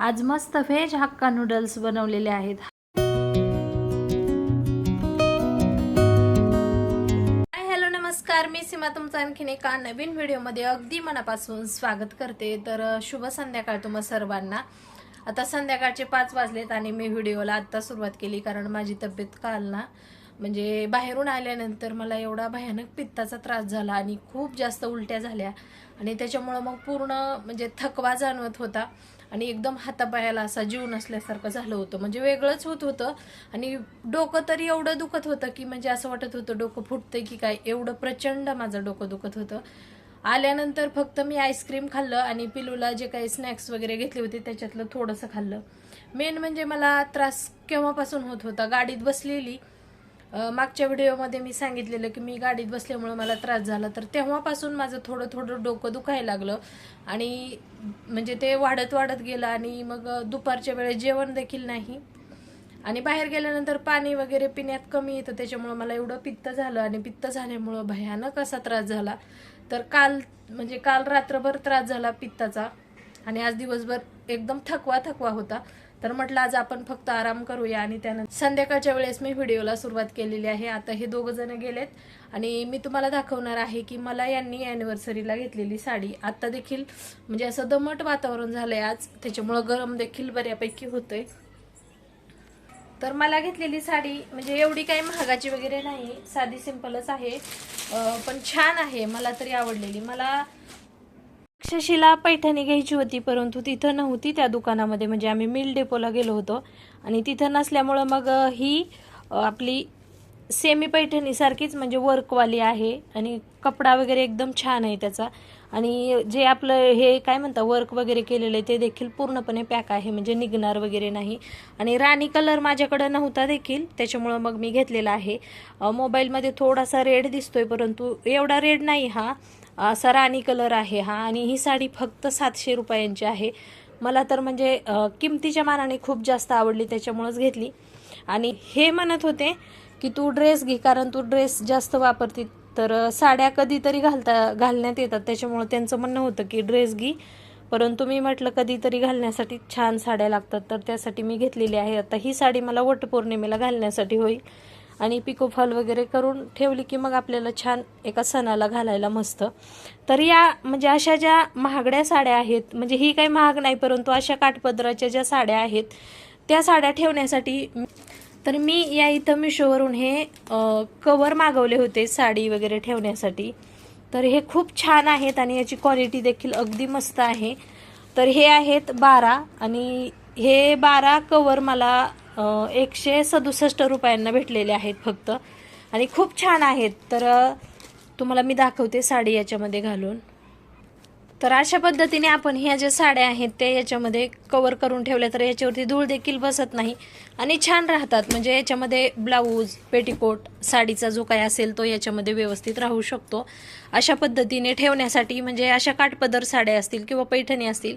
आज मस्त veg hakka noodles बनवलेले आहेत. हॅलो नमस्कार. मी सीमा तुमचं आणखीन एका नवीन व्हिडिओमध्ये अगदी मनापासून स्वागत करते. तर शुभ संध्याकाळ तुम्हा सर्वांना. आता संध्याकाळचे पाच वाजलेत आणि मी व्हिडिओला आत्ता सुरुवात केली कारण माझी तब्येत काल ना म्हणजे बाहेरून आल्यानंतर मला एवढा भयानक पित्ताचा त्रास झाला आणि खूप जास्त उलट्या झाल्या. आणि त्याच्यामुळं मग पूर्ण म्हणजे थकवा जाणवत होता. आणि एकदम हातापायाला असा जीव नसल्यासारखं झालं होतं. म्हणजे वेगळंच होत होतं. आणि डोकं तरी एवढं दुखत होतं की म्हणजे असं वाटत होतं डोकं फुटतंय की काय? एवढं प्रचंड माझं डोकं दुखत होतं. आल्यानंतर फक्त मी आईस्क्रीम खाल्लं आणि पिलूला जे काही स्नॅक्स वगैरे घेतले होते त्याच्यातलं थोडंसं खाल्लं. मेन म्हणजे मला त्रास केव्हापासून होत होता? गाडीत बसलेली. मागच्या व्हिडिओमध्ये मी सांगितलेलं की मी गाडीत बसल्यामुळं मला त्रास झाला. तर तेव्हापासून माझं थोडं थोडं डोकं दुखायला लागलं. आणि म्हणजे ते वाढत वाढत गेलं आणि मग दुपारच्या वेळेस जेवण देखील नाही. आणि बाहेर गेल्यानंतर पाणी वगैरे पिण्यात कमी येतं. त्याच्यामुळं मला एवढं पित्त झालं आणि पित्त झाल्यामुळं भयानक असा त्रास झाला. तर काल म्हणजे काल रात्रभर त्रास झाला पित्ताचा. आणि आज दिवसभर एकदम थकवा थकवा होता. तर म्हटलं आज आपण फक्त आराम करूया आणि त्यानंतर संध्याकाळच्या वेळेस मी व्हिडिओला सुरुवात केलेली आहे. आता हे दोघं जण गेलेत आणि मी तुम्हाला दाखवणार आहे की मला यांनी अॅनिव्हर्सरीला घेतलेली साडी. आत्ता देखील म्हणजे असं दमट वातावरण झालंय आज. त्याच्यामुळं गरम देखील बऱ्यापैकी होतंय. तर मला घेतलेली साडी म्हणजे एवढी काही महागाची वगैरे नाही साधी सिंपलच आहे. पण छान आहे. मला तरी आवडलेली. मला अक्षशीला पैठणी घ्यायची होती परंतु तिथं नव्हती त्या दुकानामध्ये. म्हणजे आम्ही मिल डेपोला गेलो होतो. आणि तिथं नसल्यामुळं मग ही आपली सेमी पैठणीसारखीच म्हणजे वर्कवाली आहे. आणि कपडा वगैरे एकदम छान आहे त्याचा. आणि जे आपलं हे काय म्हणता वर्क वगैरे केलेलं आहे ते देखील पूर्णपणे पॅक आहे. म्हणजे निघणार वगैरे नाही. आणि राणी कलर माझ्याकडं नव्हता देखील. त्याच्यामुळं मग मी घेतलेला आहे. मोबाईलमध्ये थोडासा रेड दिसतोय परंतु एवढा रेड नाही हा. असा कलर आहे हा आणि ही साडी फक्त सातशे रुपयांची आहे. मला तर म्हणजे किमतीच्या मानाने खूप जास्त आवडली त्याच्यामुळंच घेतली. आणि हे म्हणत होते की तू ड्रेस घे कारण तू ड्रेस जास्त वापरते तर साड्या कधीतरी घालता घालण्यात येतात. त्याच्यामुळं त्यांचं म्हणणं होतं की ड्रेस घे परंतु मी म्हटलं कधीतरी घालण्यासाठी छान साड्या लागतात तर त्यासाठी मी घेतलेली आहे. आता ही साडी मला वटपौर्णिमेला घालण्यासाठी होईल. आणि पिकोफॉल वगैरे करून ठेवली की मग आपल्याला छान एका सणाला घालायला मस्त. तर या म्हणजे अशा ज्या महागड्या साड्या आहेत म्हणजे ही काही महाग नाही परंतु अशा काठपदराच्या ज्या साड्या आहेत त्या साड्या ठेवण्यासाठी तर मी या इथं मिशोवरून हे कवर मागवले होते साडी वगैरे ठेवण्यासाठी. तर हे खूप छान आहेत आणि याची क्वालिटी देखील अगदी मस्त आहे. तर हे आहेत बारा आणि हे बारा कवर मला एकशे सदुसष्ट रुपयांना भेटलेले आहेत फक्त. आणि खूप छान आहेत. तर तुम्हाला मी दाखवते साडी याच्यामध्ये घालून. तर अशा पद्धतीने आपण ह्या ज्या साड्या आहेत त्या याच्यामध्ये कवर करून ठेवल्या तर याच्यावरती धूळ देखील बसत नाही. आणि छान राहतात. म्हणजे याच्यामध्ये ब्लाऊज पेटीकोट साडीचा जो काय असेल तो याच्यामध्ये व्यवस्थित राहू शकतो. अशा पद्धतीने ठेवण्यासाठी म्हणजे अशा काठपदर साड्या असतील किंवा पैठणी असतील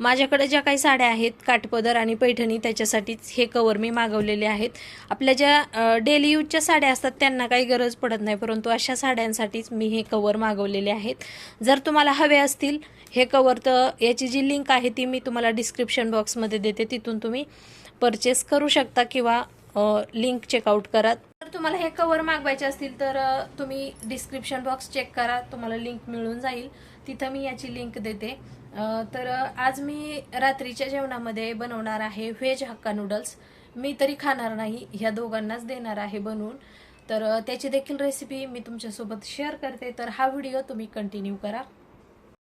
माझ्याकडे ज्या काही साड्या आहेत काठपदर आणि पैठणी त्याच्यासाठीच हे कवर मी मागवलेले आहेत. आपल्या ज्या डेली यूजच्या साड्या असतात त्यांना काही गरज पडत नाही परंतु अशा साड्यांसाठीच मी हे कवर मागवलेले आहेत. जर तुम्हाला हवे असतील हे कवर तर याची जी लिंक आहे ती मी तुम्हाला डिस्क्रिप्शन बॉक्समध्ये देते तिथून तुम्ही परचेस करू शकता किंवा लिंक चेकआउट करा. तुम्हाला हे कवर मागवायचे असतील तर तुम्ही डिस्क्रिप्शन बॉक्स चेक करा. तुम्हाला लिंक मिळून जाईल. तिथं मी याची लिंक देते. तर आज मी रात्रीच्या जेवणामध्ये बनवणार आहे व्हेज हक्का नूडल्स मी तरी खाणार नाही ह्या दोघांनाच देणार आहे बनवून. तर त्याची देखील रेसिपी मी तुमच्यासोबत शेअर करते. तर हा व्हिडिओ तुम्ही कंटिन्यू करा.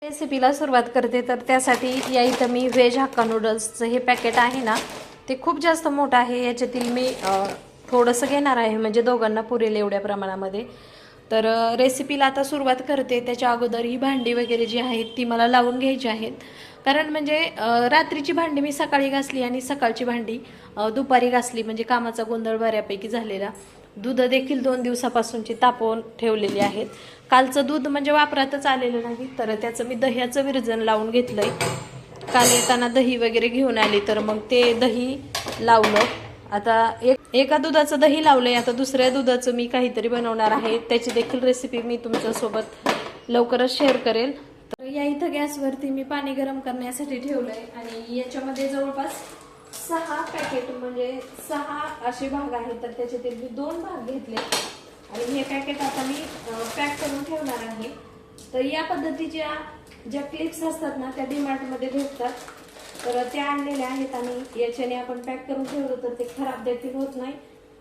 रेसिपीला सुरुवात करते. तर त्यासाठी या इथं मी व्हेज हक्का नूडल्सचं हे पॅकेट आहे ना ते खूप जास्त मोठं आहे. याच्यातील मी थोडंसं घेणार आहे म्हणजे दोघांना पुरेल एवढ्या प्रमाणामध्ये. तर रेसिपीला आता सुरुवात करते. त्याच्या अगोदर ही भांडी वगैरे जी आहेत ती मला लावून घ्यायची आहेत. कारण म्हणजे रात्रीची भांडी मी सकाळी घासली आणि सकाळची भांडी दुपारी घासली. म्हणजे कामाचा गोंधळ बऱ्यापैकी झालेला. दूध देखील दोन दिवसापासूनची तापवून ठेवलेली आहेत. कालचं दूध म्हणजे वापरातच आलेलं नाही तर त्याचं मी दह्याचं विरजन लावून घेतलंय. काल येताना दही वगैरे घेऊन आली तर मग ते दही लावलं. आता एक एका दुधाचं दही लावलंय आता दुसऱ्या दुधाचं मी काहीतरी बनवणार आहे. त्याची देखील रेसिपी मी तुमच्यासोबत लवकरच शेअर करेल. तर या इथं गॅसवरती मी पाणी गरम करण्यासाठी ठेवलंय आणि याच्यामध्ये जवळपास सहा पॅकेट म्हणजे सहा असे भाग आहेत. तर त्याच्यातील मी दोन भाग घेतले. आणि हे पॅकेट आता मी पॅक करून ठेवणार आहे. तर या पद्धतीच्या ज्या क्लिप्स असतात ना त्या डीमार्टमध्ये भेटतात. तर त्या आणलेल्या आहेत आणि याच्याने आपण पॅक करून ठेवलं तर ते खराब देखील होत नाही.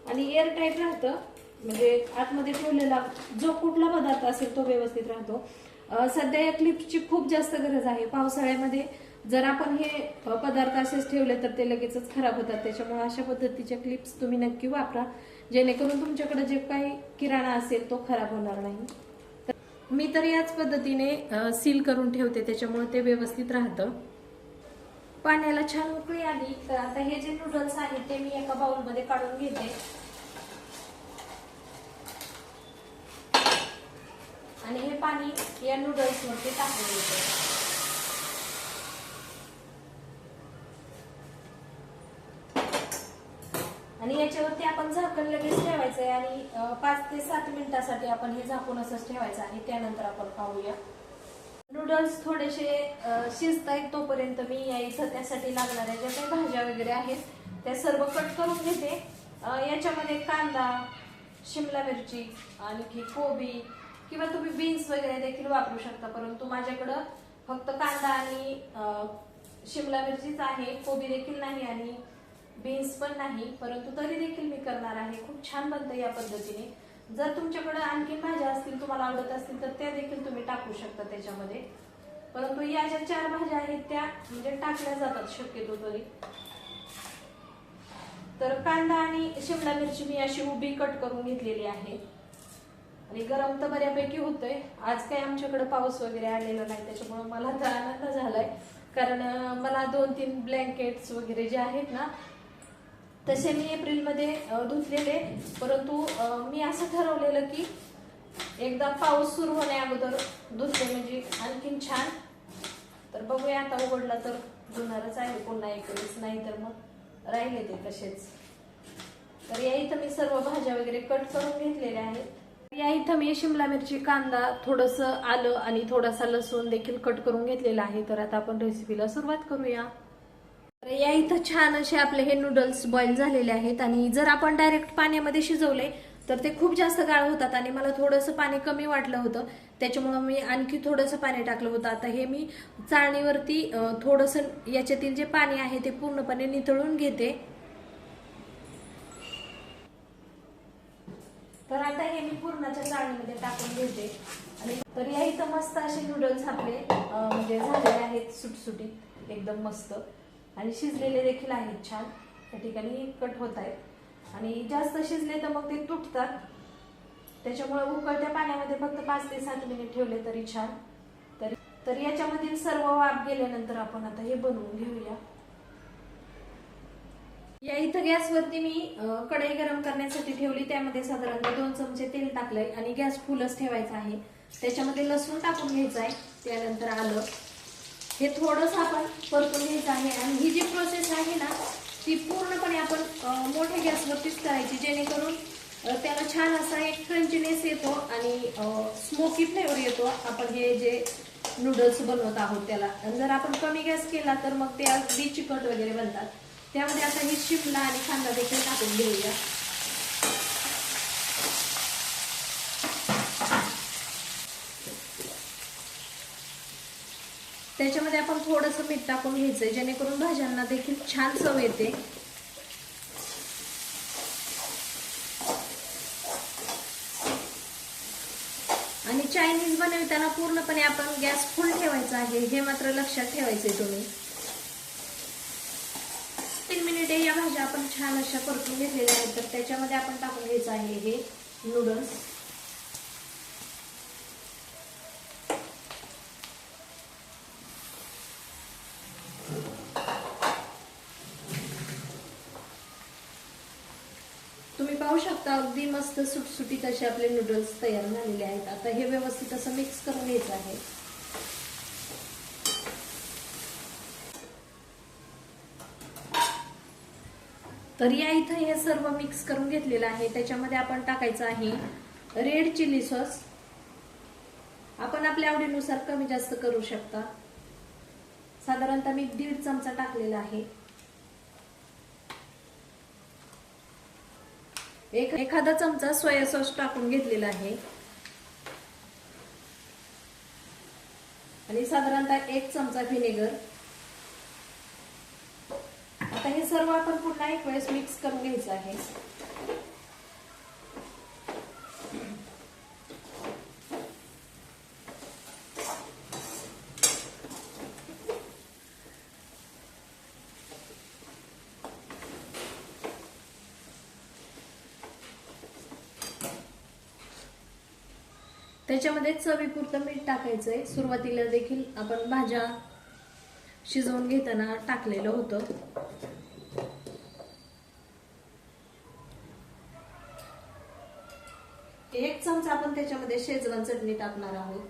आणि एअर टाईट राहतं. म्हणजे आतमध्ये ठेवलेला जो कुठला पदार्थ असेल तो व्यवस्थित राहतो. सध्या या क्लिप्सची खूप जास्त गरज आहे. पावसाळ्यामध्ये जर आपण हे पदार्थ असेच ठेवले तर ते लगेचच खराब होतात. त्याच्यामुळे अशा पद्धतीच्या क्लिप्स तुम्ही नक्की वापरा. जेणेकरून तुमच्याकडे जे काही किराणा असेल तो खराब होणार नाही. तर मी तर याच पद्धतीने सील करून ठेवते. त्याच्यामुळे ते व्यवस्थित राहतं. पाण्याला छान उकळी आली तर आता हे जे नूडल्स आहेत ते मी एका बाउलमध्ये काढून घेते. आणि हे पाणी या नूडल्स वरती टाकून घेते. आणि याच्यावरती आपण झाकण लगेच ठेवायचं आहे आणि पाच ते सात मिनिटासाठी आपण हे झाकून असंच ठेवायचं आणि त्यानंतर आपण पाहूया. नूडल्स थोडेसे शिजत आहेत तोपर्यंत मी या इथं त्यासाठी लागणाऱ्या ज्या काही भाज्या वगैरे आहेत त्या सर्व कट करून घेते. याच्यामध्ये कांदा शिमला मिरची आणखी कोबी किंवा तुम्ही बीन्स वगैरे देखील वापरू शकता. परंतु माझ्याकडं फक्त कांदा आणि शिमला मिरचीच आहे. कोबी देखील नाही आणि बीन्स पण नाही. परंतु तरी देखील मी करणार आहे. खूप छान बनतं या पद्धतीने. जर तुमच्याकडे आणखीन भाज्या असतील तुम्हाला आवडत असतील तर त्या देखील तुम्ही टाकू शकता त्याच्यामध्ये. परंतु या ज्या चार भाज्या आहेत त्या म्हणजे टाकल्या जातात शक्यतो तरी. तर कांदा आणि शिमला मिरची मी अशी उभी कट करून घेतलेली आहे. आणि गरम तर बऱ्यापैकी होतोय. आज काही आमच्याकडे पाऊस वगैरे आलेला नाही त्याच्यामुळे मला तर आनंद झालाय. कारण मला दोन तीन ब्लँकेट्स वगैरे जे आहेत ना तसे मी एप्रिलमध्ये धुतलेले. परंतु मी असं ठरवलेलं की एकदा पाऊस सुरू होण्या अगोदर धुतले म्हणजे आणखीन छान. तर बघूया आता उघडला तर धुणारच आहे पुन्हा एक नाही तर मग राहिले ते तसेच. तर या इथं मी सर्व भाज्या वगैरे कट करून घेतलेल्या आहेत. या इथं मी शिमला मिरची कांदा थोडस आलं आणि थोडासा लसूण देखील कट करून घेतलेला आहे. तर आता आपण रेसिपीला सुरुवात करूया. तर या इथं छान असे आपले हे नूडल्स बॉईल झालेले आहेत आणि जर आपण डायरेक्ट पाण्यामध्ये शिजवले तर ते खूप जास्त गाळ होतात आणि मला थोडंसं पाणी कमी वाटलं होतं. त्याच्यामुळं मी आणखी थोडंसं पाणी टाकलं होतं. आता हे मी चाळणीवरती थोडंसं याच्यातील जे पाणी आहे ते पूर्णपणे नितळून घेते. तर आता हे मी पूर्णाच्या चाळणीमध्ये टाकून घेते. आणि तर या इथं मस्त असे नूडल्स आपले म्हणजे झालेले आहेत सुटसुटीत. एकदम मस्त. आणि शिजलेले देखील आहेत छान. त्या ठिकाणी कट होत आहेत. आणि जास्त शिजले तर मग ते तुटतात. त्याच्यामुळे उकळत्या पाण्यामध्ये फक्त पाच ते सात मिनिट ठेवले तरी छान. तर तर याच्यामधील सर्व वाफ गेल्यानंतर आपण आता हे बनवून घेऊया. या इथं गॅसवरती मी कढई गरम करण्यासाठी ठेवली. त्यामध्ये साधारणतः दोन चमचे तेल टाकलंय आणि गॅस फुलच ठेवायचा आहे. त्याच्यामध्ये लसूण टाकून घ्यायचं आहे त्यानंतर आलं हे थोडंसं आपण परतून घ्यायचं आहे. आणि ही जी प्रोसेस आहे ना ती पूर्णपणे आपण मोठ्या गॅसवरतीच करायची जेणेकरून त्याला छान असा एक क्रंचीनेस येतो आणि स्मोकी फ्लेवर येतो. आपण हे जे नूडल्स बनवत आहोत त्याला. जर आपण कमी गॅस केला तर मग ते अगदी चिकट वगैरे बनतात. त्यामध्ये आता ही शिमला आणि कांदा देखील टाकून घेऊया. त्याच्यामध्ये आपण थोडंसं मीठ टाकून घ्यायचंय जेणेकरून भाज्यांना देखील छान चव येते. आणि चायनीज बनविताना पूर्णपणे आपण गॅस फुल ठेवायचा आहे हे मात्र लक्षात ठेवायचंय तुम्ही. तीन मिनिटे या भाज्या आपण छान अशा परतून घेतलेल्या आहेत तर त्याच्यामध्ये आपण टाकून घ्यायचं आहे हे नूडल्स तुम्ही पाहू शकता. अगदी मस्त सुटसुटीत असे आपले नूडल्स तयार झालेले आहेत. आता हे व्यवस्थित असं मिक्स करून घ्यायचं आहे. तर या इथं हे सर्व मिक्स करून घेतलेलं आहे. त्याच्यामध्ये आपण टाकायचं आहे रेड चिली सॉस आपण आपल्या आवडीनुसार कमी जास्त करू शकता. साधारणतः मी दीड चमचा टाकलेला आहे. एक एखादा चमचा सोया सॉस टाकून घेतलेला आहे. आणि साधारणतः एक चमचा व्हिनेगर आता हे सर्व आपण पुन्हा एक वेळेस मिक्स करून घ्यायचं आहे. त्याच्यामध्ये चवीपुरतं मीठ टाकायचं आहे सुरुवातीला देखील आपण भाज्या शिजवून घेताना टाकलेलं होतं. एक चमचा आपण त्याच्यामध्ये शेजवान चटणी टाकणार आहोत.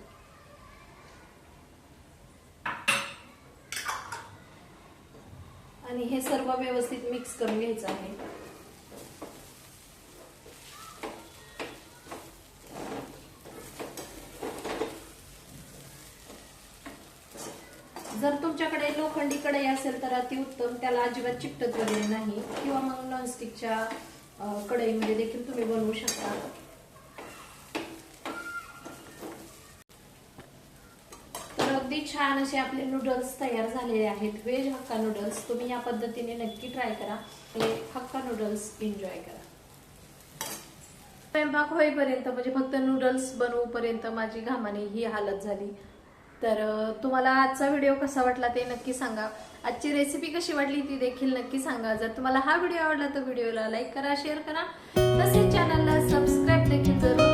आणि हे सर्व व्यवस्थित मिक्स करून घ्यायचं आहे जर तुमच्याकडे लोखंडी कढई असेल तर त्याला अजिबात चिकटत वगैरे नाही. किंवा मग नॉनस्टिकच्या कढईमध्ये देखील तुम्ही बनवू शकता. तर अगदी छान असे आपले नूडल्स तयार झालेले आहेत. व्हेज हक्का नूडल्स तुम्ही या पद्धतीने नक्की ट्राय करा. म्हणजे हक्का नूडल्स एन्जॉय करा. स्वयंपाक होईपर्यंत म्हणजे फक्त नूडल्स बनवूपर्यंत माझी घामाने ही हालत झाली. तर तुम्हाला आजचा व्हिडिओ कसा वाटला ते नक्की सांगा. आजची रेसिपी कशी वाटली ती देखील नक्की सांगा. जर तुम्हाला हा व्हिडिओ आवडला तर व्हिडिओला लाईक करा शेअर करा. तसेच चॅनलला सबस्क्राईब देखील जरूर